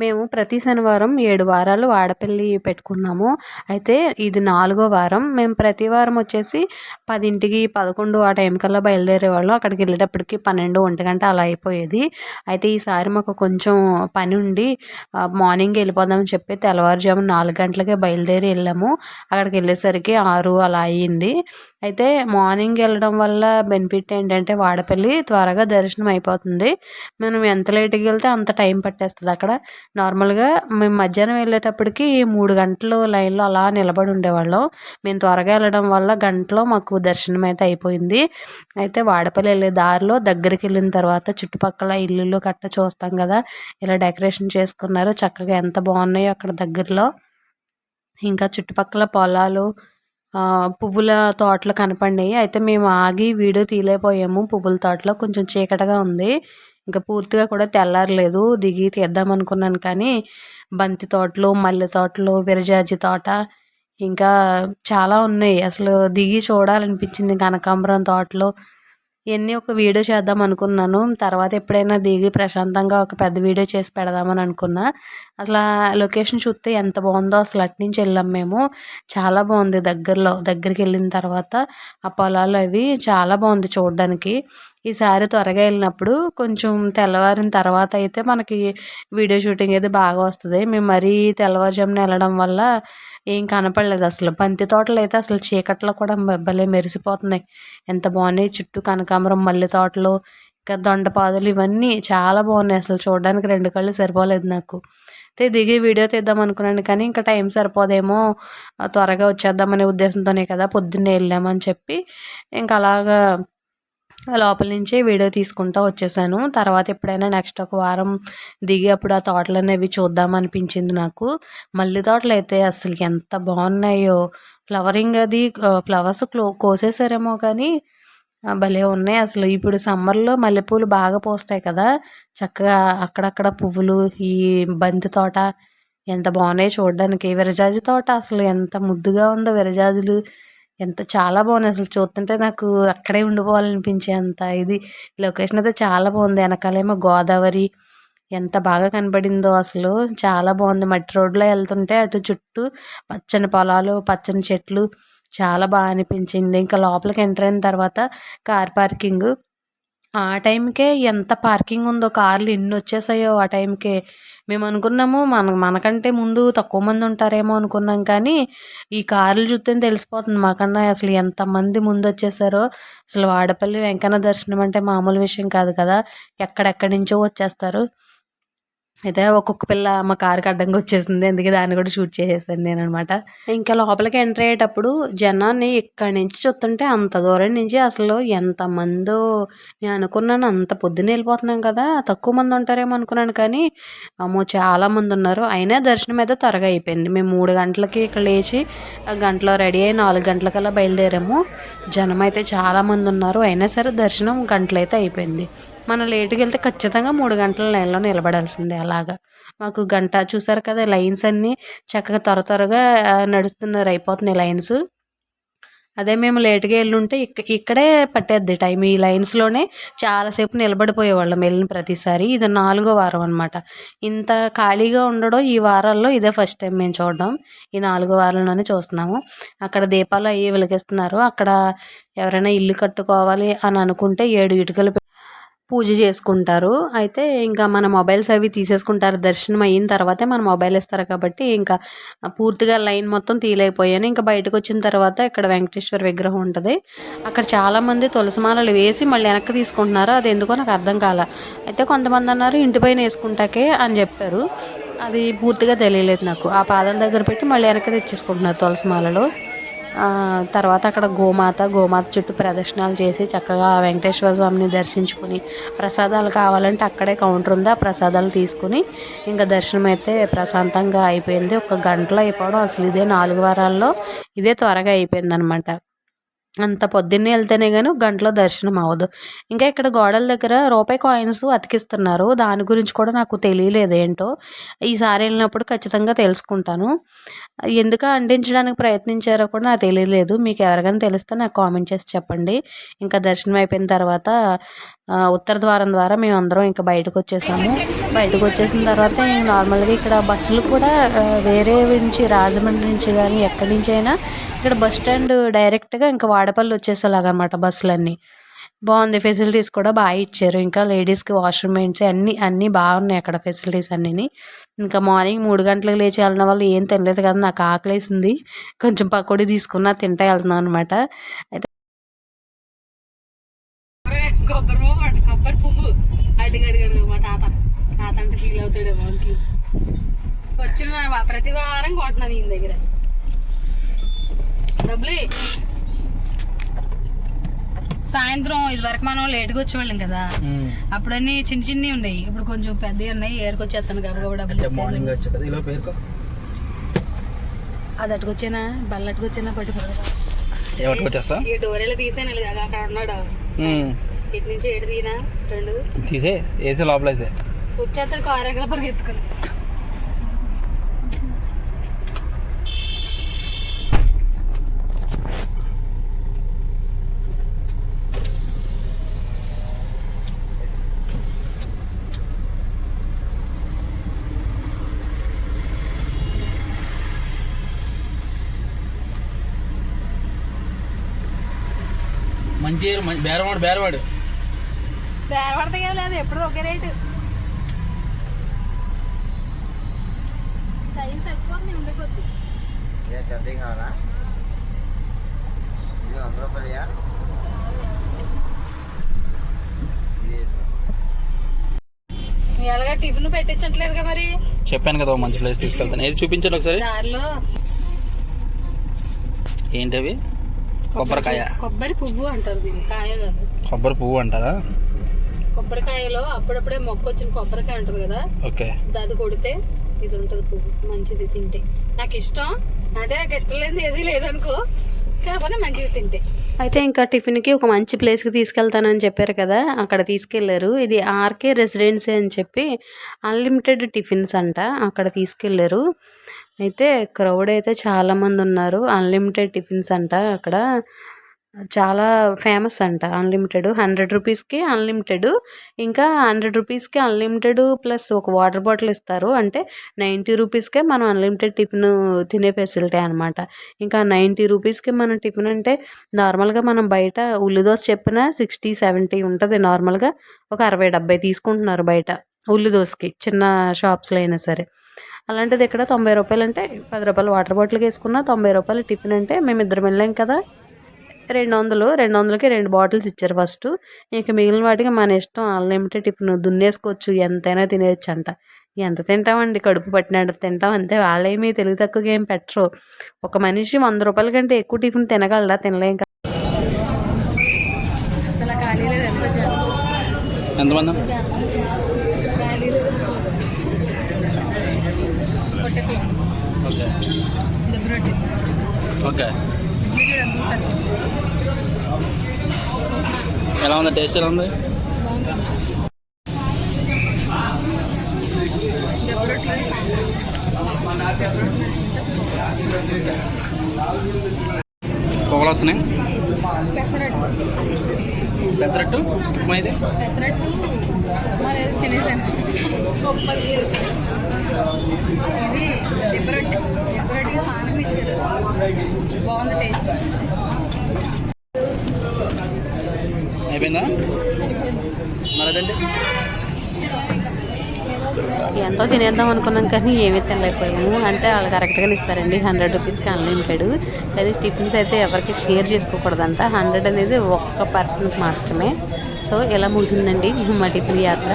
మేము ప్రతి శనివారం ఏడు వారాలు వాడపల్లి పెట్టుకున్నాము. అయితే ఇది నాలుగో వారం. మేము ప్రతి వారం వచ్చేసి పదింటికి పదకొండు ఆ టైం కల్లా బయలుదేరే వాళ్ళం. అక్కడికి వెళ్ళేటప్పటికి పన్నెండు ఒంటి గంట అలా అయిపోయేది. అయితే ఈసారి మాకు కొంచెం పని ఉండి మార్నింగ్ వెళ్ళిపోదామని చెప్పి తెల్లవారుజాము నాలుగు గంటలకే బయలుదేరి వెళ్ళాము. అక్కడికి వెళ్ళేసరికి ఆరు అలా అయ్యింది అయితే మార్నింగ్ వెళ్ళడం వల్ల బెనిఫిట్ ఏంటంటే వాడపల్లి త్వరగా దర్శనం అయిపోతుంది. మనం ఎంత లేట్కి వెళ్తే అంత టైం పట్టేస్తుంది అక్కడ. నార్మల్గా మేము మధ్యాహ్నం వెళ్ళేటప్పటికి మూడు గంటలు లైన్లో అలా నిలబడి ఉండేవాళ్ళం. మేము త్వరగా వెళ్ళడం వల్ల గంటలో మాకు దర్శనం అయితే అయిపోయింది. అయితే వాడపల్లి వెళ్ళే దారిలో దగ్గరికి వెళ్ళిన తర్వాత చుట్టుపక్కల ఇల్లులు కట్ట చూస్తాం కదా ఇలా డెకరేషన్ చేసుకున్నారు. చక్కగా ఎంత బాగున్నాయో అక్కడ దగ్గరలో. ఇంకా చుట్టుపక్కల పొలాలు పువ్వుల తోటలు కనపడినాయి. అయితే మేము ఆగి వీడియో తీలేపోయాము పువ్వుల తోటలో కొంచెం చీకటిగా ఉంది. ఇంకా పూర్తిగా కూడా తెల్లారలేదు. దిగి తీద్దాం అనుకున్నాను కానీ బంతి తోటలు మల్లె తోటలు విరజాజి తోట ఇంకా చాలా ఉన్నాయి. అసలు దిగి చూడాలనిపించింది కనకాంబరం తోటలు. ఇవన్నీ ఒక వీడియో చేద్దాం అనుకున్నాను. తర్వాత ఎప్పుడైనా దిగి ప్రశాంతంగా ఒక పెద్ద వీడియో చేసి పెడదామని అనుకున్నా. అసలు ఆ లొకేషన్ చూస్తే ఎంత బాగుందో అసలు అటు నుంచి వెళ్ళాం మేము. చాలా బాగుంది దగ్గరలో. దగ్గరికి వెళ్ళిన తర్వాత ఆ పొలాలు అవి చాలా బాగుంది చూడడానికి. ఈసారి త్వరగా వెళ్ళినప్పుడు కొంచెం తెల్లవారిన తర్వాత అయితే మనకి వీడియో షూటింగ్ అయితే బాగా వస్తుంది. మేము మరీ తెల్లవారుజామున వెళ్ళడం వల్ల ఏం కనపడలేదు. అసలు బంతి తోటలు అయితే అసలు చీకట్లో కూడా భలే మెరిసిపోతున్నాయి. ఎంత బాగున్నాయి. చుట్టూ కనకాంబరం మల్లె తోటలు ఇంకా దొండపాదులు ఇవన్నీ చాలా బాగున్నాయి. అసలు చూడడానికి రెండు కళ్ళు సరిపోలేదు నాకు. అయితే దిగి వీడియో తీద్దాం అనుకున్నాను కానీ ఇంకా టైం సరిపోదేమో. త్వరగా వచ్చేద్దామనే ఉద్దేశంతోనే కదా పొద్దున్నే వెళ్ళామని చెప్పి. ఇంకా అలాగా లోపల నుంచే వీడియో తీసుకుంటూ వచ్చేసాను. తర్వాత ఎప్పుడైనా నెక్స్ట్ ఒక వారం దిగి అప్పుడు ఆ తోటలు అనేవి చూద్దాం అనిపించింది నాకు. మల్లె తోటలు అయితే అసలు ఎంత బాగున్నాయో. ఫ్లవరింగ్ అది ఫ్లవర్స్ క్లో కోసేసారేమో కానీ భలే ఉన్నాయి అసలు. ఇప్పుడు సమ్మర్లో మల్లెపూలు బాగా పోస్తాయి కదా. చక్కగా అక్కడక్కడ పువ్వులు ఈ బంతి తోట ఎంత బాగున్నాయి చూడడానికి. విరజాజి తోట అసలు ఎంత ముద్దుగా ఉందో. విరజాజులు ఎంత చాలా బాగున్నాయి అసలు. చూస్తుంటే నాకు అక్కడే ఉండిపోవాలనిపించే అంత ఇది. లొకేషన్ అయితే చాలా బాగుంది. వెనకాలేమో గోదావరి ఎంత బాగా కనబడిందో అసలు. చాలా బాగుంది. మట్టి రోడ్లో వెళ్తుంటే అటు చుట్టూ పచ్చని పొలాలు పచ్చని చెట్లు చాలా బాగా అనిపించింది. ఇంకా లోపలికి ఎంటర్ అయిన తర్వాత కార్ పార్కింగ్ ఆ టైంకే ఎంత పార్కింగ్ ఉందో కార్లు ఎన్ని వచ్చేసాయో ఆ టైంకే. మేము అనుకున్నాము మన మనకంటే ముందు తక్కువ మంది ఉంటారేమో అనుకున్నాం కానీ ఈ కార్లు చూస్తే తెలిసిపోతుంది మాకన్నా అసలు ఎంతమంది ముందు వచ్చేసారో అసలు వాడపల్లి వెంకన్న దర్శనం అంటే మామూలు విషయం కాదు కదా ఎక్కడెక్కడి నుంచో వచ్చేస్తారు. అయితే ఒక్కొక్క పిల్ల మా కారుకి అడ్డంగా వచ్చేసింది. అందుకే దాన్ని కూడా షూట్ చేసేసాను నేను అనమాట ఇంకా లోపలికి ఎంటర్ అయ్యేటప్పుడు జనాన్ని ఇక్కడి నుంచి చూస్తుంటే అంత దూరం నుంచి అసలు ఎంతమందో నేను అనుకున్నాను అంత పొద్దున్న వెళ్ళిపోతున్నాం కదా తక్కువ మంది ఉంటారేమో అనుకున్నాను కానీ అమ్మో చాలా మంది ఉన్నారు. అయినా దర్శనం అయితే త్వరగా అయిపోయింది. మేము మూడు గంటలకి ఇక్కడ లేచి గంటలో రెడీ అయ్యి నాలుగు గంటలకల్లా బయలుదేరాము. జనం అయితే చాలామంది ఉన్నారు. అయినా సరే దర్శనం గంటలైతే అయిపోయింది. మనం లేటుగా వెళ్తే ఖచ్చితంగా మూడు గంటల లైన్లో నిలబడాల్సిందే అలాగా. మాకు గంట చూసారు కదా లైన్స్ అన్నీ చక్కగా త్వర త్వరగా నడుస్తున్నారు అయిపోతున్నాయి లైన్స్ అదే మేము లేట్గా వెళ్ళుంటే ఇక్క ఇక్కడే పట్టేద్ది టైం ఈ లైన్స్లోనే చాలాసేపు నిలబడిపోయేవాళ్ళం వెళ్ళిన ప్రతిసారి. ఇది నాలుగో వారం అనమాట ఇంత ఖాళీగా ఉండడం ఈ వారాల్లో ఇదే ఫస్ట్ టైం మేము చూడడం. ఈ నాలుగో వారంలోనే చూస్తున్నాము. అక్కడ దీపాలు అవి వెలిగిస్తున్నారు. అక్కడ ఎవరైనా ఇల్లు కట్టుకోవాలి అని అనుకుంటే ఏడు ఇటుకలు పూజ చేసుకుంటారు. అయితే ఇంకా మన మొబైల్స్ అవి తీసేసుకుంటారు. దర్శనం అయిన తర్వాతే మన మొబైల్ ఇస్తారు కాబట్టి ఇంకా పూర్తిగా లైన్ మొత్తం తీయలేకపోయాను. ఇంకా బయటకు వచ్చిన తర్వాత ఇక్కడ వెంకటేశ్వర విగ్రహం ఉంటుంది. అక్కడ చాలామంది తులసిమాలలు వేసి మళ్ళీ వెనక్కి తీసుకుంటున్నారు. అది ఎందుకో నాకు అర్థం కాల. అయితే కొంతమంది అన్నారు ఇంటి పైన వేసుకుంటాకే అని చెప్పారు. అది పూర్తిగా తెలియలేదు నాకు. ఆ పాదాల దగ్గర పెట్టి మళ్ళీ వెనక్కి తెచ్చేసుకుంటున్నారు తులసిమాలలో తర్వాత అక్కడ గోమాత గోమాత చుట్టూ ప్రదక్షిణాలు చేసి చక్కగా వెంకటేశ్వర స్వామిని దర్శించుకుని ప్రసాదాలు కావాలంటే అక్కడే కౌంటర్ ఉంది. ఆ ప్రసాదాలు తీసుకుని ఇంకా దర్శనం అయితే ప్రశాంతంగా అయిపోయింది. ఒక గంటలో అయిపోవడం అసలు ఇదే నాలుగు వారాల్లో ఇదే త్వరగా అయిపోయింది అనమాట అంత పొద్దున్నే వెళ్తేనే కానీ గంటలో దర్శనం అవ్వదు. ఇంకా ఇక్కడ గోడల దగ్గర రూపాయి కాయిన్స్ అతికిస్తున్నారు. దాని గురించి కూడా నాకు తెలియలేదు ఏంటో ఈసారి వెళ్ళినప్పుడు ఖచ్చితంగా తెలుసుకుంటాను. ఎందుకు అంటించడానికి ప్రయత్నించారో కూడా నాకు తెలియలేదు. మీకు ఎవరికైనా తెలిస్తే నాకు కామెంట్ చేసి చెప్పండి. ఇంకా దర్శనం అయిపోయిన తర్వాత ఉత్తర ద్వారం ద్వారా మేము అందరం ఇంకా బయటకు వచ్చేసాము. బయటకు వచ్చేసిన తర్వాత నార్మల్గా ఇక్కడ బస్సులు కూడా వేరే నుంచి రాజమండ్రి నుంచి కానీ ఎక్కడి నుంచి అయినా ఇక్కడ బస్ స్టాండ్ డైరెక్ట్గా ఇంకా వాడపల్లి వచ్చేసేలాగనమాట బస్సులన్నీ. బాగుంది. ఫెసిలిటీస్ కూడా బాగా ఇచ్చారు. ఇంకా లేడీస్కి వాష్రూమ్ మెయింట్స్ అన్నీ అన్నీ బాగున్నాయి అక్కడ ఫెసిలిటీస్ అన్నీ ఇంకా మార్నింగ్ మూడు గంటలకు లేచి వెళ్ళిన వాళ్ళు ఏం తినలేదు కదా నాకు ఆకలేసింది. కొంచెం పకోడీ తీసుకున్నా తింటా వెళ్తున్నాం అనమాట అయితే కొబ్బరి కొబ్బరి పువ్వు. అడిగి అడిగాడు మా తాత. తాత అంటే ఫీల్ అవుతాడు మనకి వచ్చిన ప్రతి వారం కొంటున్నాను ఈయన దగ్గర. డబ్బులు. సాయంత్రం ఇది వరకు మనం లేట్గా వచ్చేవాళ్ళం కదా. అప్పుడన్నీ చిన్న చిన్నవి ఉండేవి ఇప్పుడు కొంచెం పెద్దవి ఉన్నాయి. ఏరుకొచ్చేస్తాను ఇస్తాను. మార్నింగ్ వచ్చా కదా. ఇలా పేరుకో అది అట్టుకొచ్చానా బల్ల అట్టుకొచ్చానా పట్టుకోదు ఏమట్టుకొచ్చేస్తా ఈ డోరేలో తీసాను లేదా అక్కడ ఉన్నాడు. ఇటు నుంచి ఏడు తీనా రెండు. తీసే. వేసే లోపల వేసే వచ్చేస్తాడు కారు ఎక్కడ పరిగెత్తుకుని. మంచి మంచి బేరవాడు బేరవాడు. బేరపడతా ఏం లేదు ఎప్పుడు ఒకే రేటు. సైజ్ తక్కువ ఉంది ఉండే కొద్ది. అర్థం కావాలా? ఇది వంద రూపాయలయా. ఎలాగా టిఫిన్ పెట్టించట్లేదుగా మరి? చెప్పాను కదా మంచి ప్లేస్ తీసుకెళ్తాను. ఏది చూపించండి ఒకసారి. దారిలో. ఏంటవి? కొబ్బరికాయ కొబ్బరి పువ్వు అంటారు దీన్ని కాయ కాదు. కొబ్బరి పువ్వు అంటారా? కొబ్బరికాయలో అప్పుడప్పుడే మొక్క వచ్చిన కొబ్బరికాయ ఉంటుంది కదా ఓకే. అది కొడితే ఇది ఉంటుంది పువ్వు మంచిది తింటే. నాకు ఇష్టం అదే నాకు ఇష్టం లేనిది ఏది లేదనుకో కాకపోతే మంచిది తింటే. అయితే ఇంకా టిఫిన్కి ఒక మంచి ప్లేస్కి తీసుకెళ్తానని చెప్పారు కదా అక్కడ తీసుకెళ్ళారు. ఇది ఆర్కే రెసిడెన్సీ అని చెప్పి అన్లిమిటెడ్ టిఫిన్స్ అంట అక్కడ తీసుకెళ్ళారు. అయితే క్రౌడ్ అయితే చాలామంది ఉన్నారు అన్లిమిటెడ్ టిఫిన్స్ అంట అక్కడ. చాలా ఫేమస్ అంట అన్లిమిటెడ్. హండ్రెడ్ రూపీస్కి అన్లిమిటెడ్. ఇంకా హండ్రెడ్ రూపీస్కి అన్లిమిటెడ్ ప్లస్ ఒక వాటర్ బాటిల్ ఇస్తారు. అంటే నైంటీ రూపీస్కే మనం అన్లిమిటెడ్ టిఫిన్ తినే ఫెసిలిటీ అనమాట ఇంకా నైంటీ రూపీస్కి మనం టిఫిన్ అంటే నార్మల్గా మనం బయట ఉల్లిదోస చెప్పిన సిక్స్టీ సెవెంటీ ఉంటుంది నార్మల్గా. ఒక అరవై డెబ్బై తీసుకుంటున్నారు బయట ఉల్లిదోసకి చిన్న షాప్స్లో అయినా సరే. అలాంటిది ఇక్కడ తొంభై రూపాయలు అంటే పది రూపాయలు వాటర్ బాటిల్కి వేసుకున్న తొంభై రూపాయలు టిఫిన్ అంటే మేము ఇద్దరం వెళ్ళాం కదా. రెండు వందలు రెండు వందలకి రెండు బాటిల్స్ ఇచ్చారు ఫస్ట్. ఇంకా మిగిలిన వాటికి మన ఇష్టం అన్లిమిటెడ్ టిఫిన్ దున్నేసుకోవచ్చు ఎంతైనా తినేయచ్చు అంట ఎంత తింటామండి? కడుపు పట్టినట్టు తింటాం అంతే. వాళ్ళేమీ తెలివి తక్కువగా ఏం పెట్టరు. ఒక మనిషి వంద రూపాయల కంటే ఎక్కువ టిఫిన్ తినగలరా తినలేం కదా. అసలు ఖాళీ లేదు. ఎంత ఎంతమంది? ఓకే. ఓకే. ఎలా ఉంది? టేస్ట్ ఎలా ఉంది? పొగలు వస్తున్నాయి? పెసరట్టు. పెసరట్టు ఉప్మా ఇది పెసరట్టు మరి ఏదో తినేసాను. ఇది పానకం ఇచ్చారు బాగుంది టేస్ట్. అయిపోయిందా? మరి అదండి ఎంతో తినేద్దాం అనుకున్నాం కానీ ఏమీ తినలేకపోయాము. అంటే వాళ్ళు కరెక్ట్గానే ఇస్తారండి. హండ్రెడ్ రూపీస్కి అన్లిమిటెడ్. కానీ టిఫిన్స్ అయితే ఎవరికి షేర్ చేసుకోకూడదంట. హండ్రెడ్ అనేది ఒక్క పర్సన్కి మాత్రమే. సో ఇలా ముగిసిందండి మా టిఫిన్ యాత్ర?